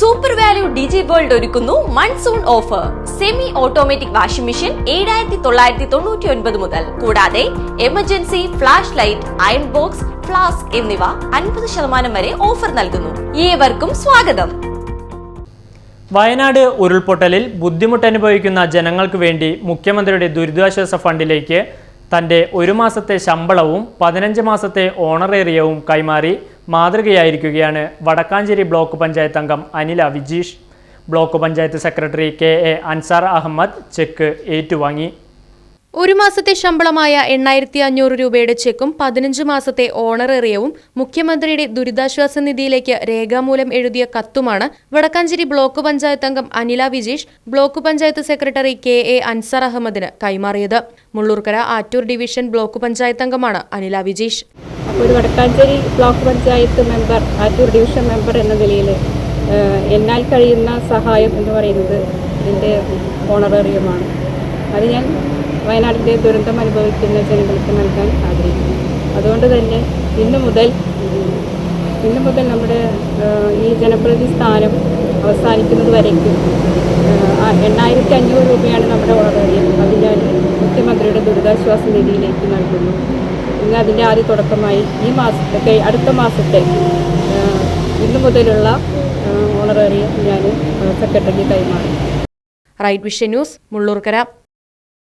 Super value digi world ഒരുക്കുന്നു monsoon offer semi automatic washing machine ഏഴായിരത്തി തൊള്ളായിരത്തി തൊണ്ണൂറ്റി ഒൻപത് മുതൽ. കൂടാതെ emergency flash light iron box flask എന്നിവ അൻപത് ശതമാനം വരെ ഓഫർ നൽകുന്നു. ഏവർക്കും സ്വാഗതം. വയനാട് ഉരുൾപൊട്ടലിൽ ബുദ്ധിമുട്ടനുഭവിക്കുന്ന ജനങ്ങൾക്ക് വേണ്ടി മുഖ്യമന്ത്രിയുടെ ദുരിതാശ്വാസ ഫണ്ടിലേക്ക് തന്റെ ഒരു മാസത്തെ ശമ്പളവും പതിനഞ്ച് മാസത്തെ ഓണറേറിയവും കൈമാറി മാതൃകയായിരിക്കുകയാണ് വടക്കാഞ്ചേരി ബ്ലോക്ക് പഞ്ചായത്ത് അംഗം Anila Vijeesh. Block panchayat secretary K A Ansar Ahammed cheque ഏറ്റുവാങ്ങി. ഒരു മാസത്തെ ശമ്പളമായ എണ്ണായിരത്തി അഞ്ഞൂറ് രൂപയുടെ ചെക്കും പതിനഞ്ച് മാസത്തെ ഓണറേറിയവും മുഖ്യമന്ത്രിയുടെ ദുരിതാശ്വാസ നിധിയിലേക്ക് രേഖാമൂലം എഴുതിയ കത്തുമാണ് വടക്കാഞ്ചേരി ബ്ലോക്ക് പഞ്ചായത്ത് അംഗം Anila Vijesh block panchayat secretary K A Ansar അഹമ്മദിന് കൈമാറിയത്. മുള്ളൂർക്കര ആറ്റൂർ ഡിവിഷൻ ബ്ലോക്ക് പഞ്ചായത്ത് അംഗമാണ് അനില വിജേഷ്. ഒരു Vadakkanchery block panchayat member Attoor division member എന്ന നിലയിൽ എന്നാൽ കഴിയുന്ന സഹായം എന്ന് പറയുന്നത് എന്റെ ഓണറേറിയമാണ്. അത് ഞാൻ വയനാടിന്റെ ദുരന്തം അനുഭവിക്കുന്ന ജനങ്ങൾക്ക് നൽകാൻ ആഗ്രഹിക്കുന്നു. അതുകൊണ്ട് തന്നെ ഇന്ന് മുതൽ ഇന്ന് മുതൽ നമ്മുടെ ഈ ജനപ്രതിനിധി സ്ഥാനം അവസാനിക്കുന്നത് വരയ്ക്കും എണ്ണായിരത്തി അഞ്ഞൂറ് രൂപയാണ് നമ്മുടെ ഓണറേറിയം. മുഖ്യമന്ത്രിയുടെ ദുരിതാശ്വാസ നിധിയിലേക്ക് നൽകുന്നു. ഇന്ന് അതിന്റെ ആദ്യ തുടക്കമായി ഈ മാസത്തെ അടുത്ത മാസത്തെ ഇന്ന് മുതലുള്ള ഓണറേറിയം ഞാൻ സെക്രട്ടറിക്ക് കൈമാറി. Right Vision News Mullurkara.